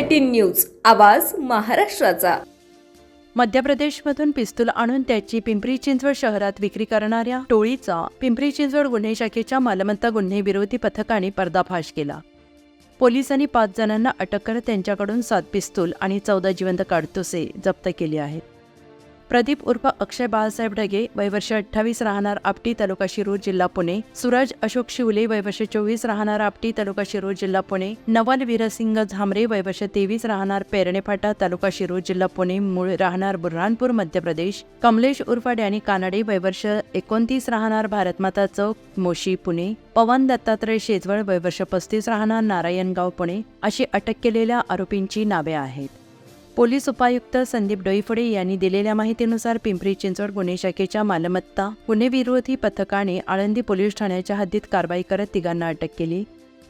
Eighteen news आवाज महाराष्ट्राचा. मध्य प्रदेशमधून पिस्तूल आणून त्याची पिंपरी चिंचवड शहरात विक्री करणाऱ्या टोळीचा पिंपरी चिंचवड गुन्हे शाखेच्या मालमत्ता गुन्हे विरोधी पथकाने पर्दाफाश केला. पोलिसांनी पाच जणांना अटक करत त्यांच्याकडून सात पिस्तूल आणि चौदा जिवंत काडतुसे जप्त केली आहेत. प्रदीप उर्फ अक्षय बाळासाहेब ढगे वयवर्ष अठ्ठावीस राहणार आपटी तालुका शिरूर जिल्हा पुणे. सूरज अशोक शिवले वयवर्ष चोवीस राहणार आपटी तालुका शिरूर जिल्हा पुणे. नवल वीरसिंग झांबरे वयवर्ष तेवीस राहणार पेरणेफाटा तालुका शिरूर जिल्हा पुणे. मूळ राहणार बुरहानपूर मध्य प्रदेश. कमलेश उर्फ डॅनी कानडे वयवर्ष एकोणतीस राहणार भारतमाता चौक मोशी पुणे. पवन दत्तात्रय शेजवळ वयवर्ष पस्तीस राहणार नारायणगाव पुणे. अशी अटक केलेल्या आरोपींची नावे आहेत. पोलीस उपायुक्त संदीप डोईफोडे यांनी दिलेल्या माहितीनुसार पिंपरी चिंचवड गुन्हे शाखेच्या मालमत्ता गुन्हेविरोधी पथकाने आळंदी पोलीस ठाण्याच्या हद्दीत कारवाई करत तिघांना अटक केली.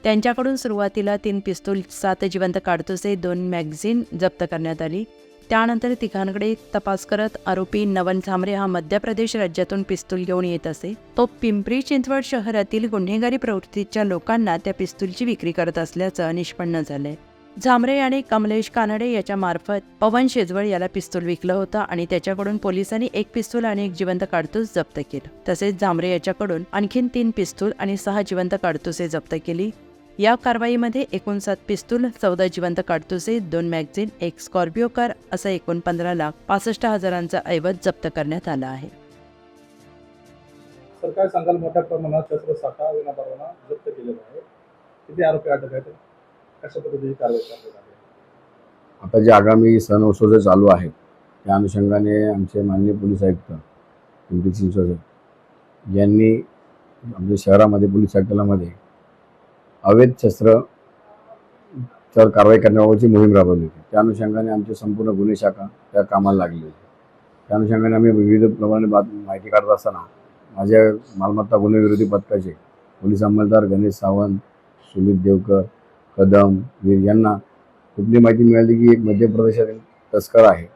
त्यांच्याकडून सुरुवातीला तीन पिस्तूल सात जिवंत काडतुसे दोन मॅगझिन जप्त करण्यात आली. त्यानंतर तिघांकडे तपास करत आरोपी नवन झांबरे हा मध्य प्रदेश राज्यातून पिस्तूल घेऊन येत असे. तो पिंपरी चिंचवड शहरातील गुन्हेगारी प्रवृत्तीच्या लोकांना त्या पिस्तूलची विक्री करत असल्याचं निष्पन्न झालंय. झांबरे आणि कमलेश कानडे याच्यामार्फत पवन शेजवळ याला पिस्तूल विकलं होतं आणि त्याच्याकडून पोलिसांनी एक पिस्तूल आणि एक जिवंत काडतूस जप्त केलं. तसेच झांबरे याच्याकडून आणखीन तीन पिस्तूल आणि सहा जिवंत काडतुसे जप्त केली. या कारवाईमध्ये एकूण सात पिस्तूल चौदा जिवंत काडतुसे दोन मॅगझिन एक स्कॉर्पिओ कार असं एकूण पंधरा लाख पासष्ट हजारांचा ऐवज जप्त करण्यात आला आहे. सरकार सांगाल मोठ्या प्रमाणात शस्त्रसाठा विना जप्त केलेला आहे. किती आरोपी अटक आहेत? कशा पद्धतीची कारवाई करण्यात आली आता जे आगामी सण उत्सव जे चालू आहेत त्या अनुषंगाने आमचे माननीय पोलीस आयुक्त पिंपरी चिंचवड यांनी आमच्या शहरामध्ये पोलीस संकलनामध्ये अवैध शस्त्र तर कारवाई करण्याबाबतची मोहीम राबवली होती. त्या अनुषंगाने आमची संपूर्ण गुन्हे शाखा त्या कामाला लागली होती त्या अनुषंगाने आम्ही विविध प्रमाणे बात माहिती काढत असताना माझ्या मालमत्ता गुन्हेविरोधी पथकाचे पोलीस अंमलदार गणेश सावंत सुमित देवकर कदम वीर यांना कुठली माहिती मिळाली की एक मध्य प्रदेशातील तस्कर आहे?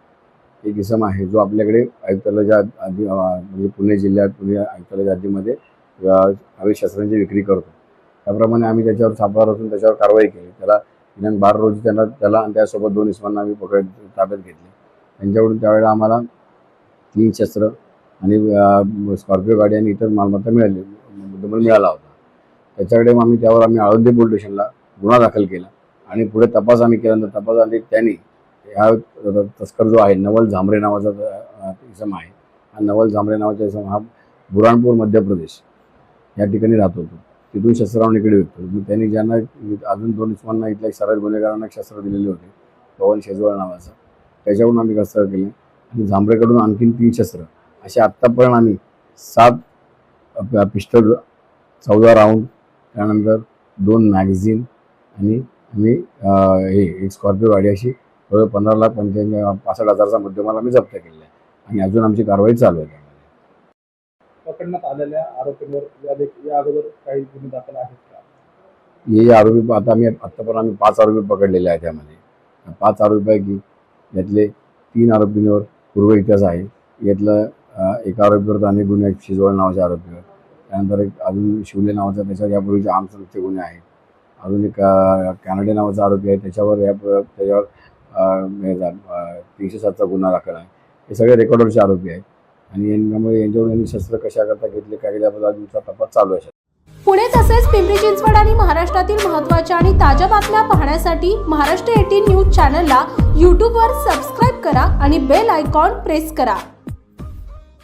एक इसम आहे जो आपल्याकडे आयुक्तालयाच्या आधी म्हणजे पुणे जिल्ह्यात पुणे आयुक्तालयाच्या आधीमध्ये आम्ही शस्त्रांची विक्री करतो. त्याप्रमाणे आम्ही त्याच्यावर छापा रचून त्याच्यावर कारवाई केली. त्याला दिनांक बारा रोजी त्यांना त्याला आणि त्यासोबत दोन इसमांना आम्ही पकड ताब्यात घेतले. त्यांच्याकडून त्यावेळेला आम्हाला तीन शस्त्र आणि स्कॉर्पिओ गाडी आणि इतर मालमत्ता मिळाली मुद्देमाल मिळाला होता. त्याच्याकडे मग आम्ही त्यावर आम्ही अयोध्या पोलीस स्टेशनला गुन्हा दाखल केला. आणि पुढे तपास आम्ही केल्यानंतर तपासाने त्यांनी ह्या तस्कर जो आहे नवल झांबरे नावाचा इसम आहे. हा नवल झांबरे नावाचा इसम हा बुराणपूर मध्य प्रदेश या ठिकाणी राहत होतो तिथून शस्त्रावून निकडे विकतो मग त्यांनी ज्यांना अजून दोन इसमांना इथल्या सराज गुन्हेगारांना शस्त्र दिलेले होते पवन शेजवाळ नावाचा. त्याच्याकडून आम्ही कसं केले. आणि झांबरेकडून आणखीन तीन शस्त्र. असे आत्तापर्यंत आम्ही सात पिस्टल चौदा राऊंड त्यानंतर दोन मॅगझिन आणि आम्ही अं, हे एक स्कॉर्पिओ गाडी अशी जवळ पंधरा लाख पंच्याऐंशी पासष्ट हजारचा मुद्देमाल आम्ही जप्त केलेला आहे. आणि अजून आमची कारवाई चालू आहे. त्यामध्ये पकडण्यात आलेल्या आरोपींवर या अगोदर काही गुन्हे दाखल आहेत का? हे आरोपी आता आम्ही आत्तापर्यंत आम्ही पाच आरोपी पकडलेले आहेत त्यामध्ये त्या पाच आरोपीपैकी यातले तीन आरोपींवर पूर्व इतिहास आहे. यातलं एका आरोपीवर तर अनेक गुन्हे आहेत शिजवळ नावाच्या आरोपीवर त्यानंतर एक अजून शिवले नावाचा त्याच्यावर यापूर्वीचे आमसंगचे गुन्हे आहेत. अजून एक कॅनडे नावाचा आरोपी आहे. त्याच्यावर या त्याच्यावर हे तीनशे सातचा गुन्हा दाखल आहे. हे सगळे रेकॉर्डवरचे आरोपी आहेत. आणि यांच्यामुळे यांच्यावर यांनी शस्त्र कशा करता घेतले काय केल्याबद्दल अजूनचा तपास चालू आहे. पुणे तसेच पिंपरी चिंचवड आणि महाराष्ट्रातील महत्त्वाच्या आणि ताज्या बातम्या पाहण्यासाठी महाराष्ट्र एटीन न्यूज चॅनलला यूट्यूबवर सबस्क्राईब करा आणि बेल आयकॉन प्रेस करा.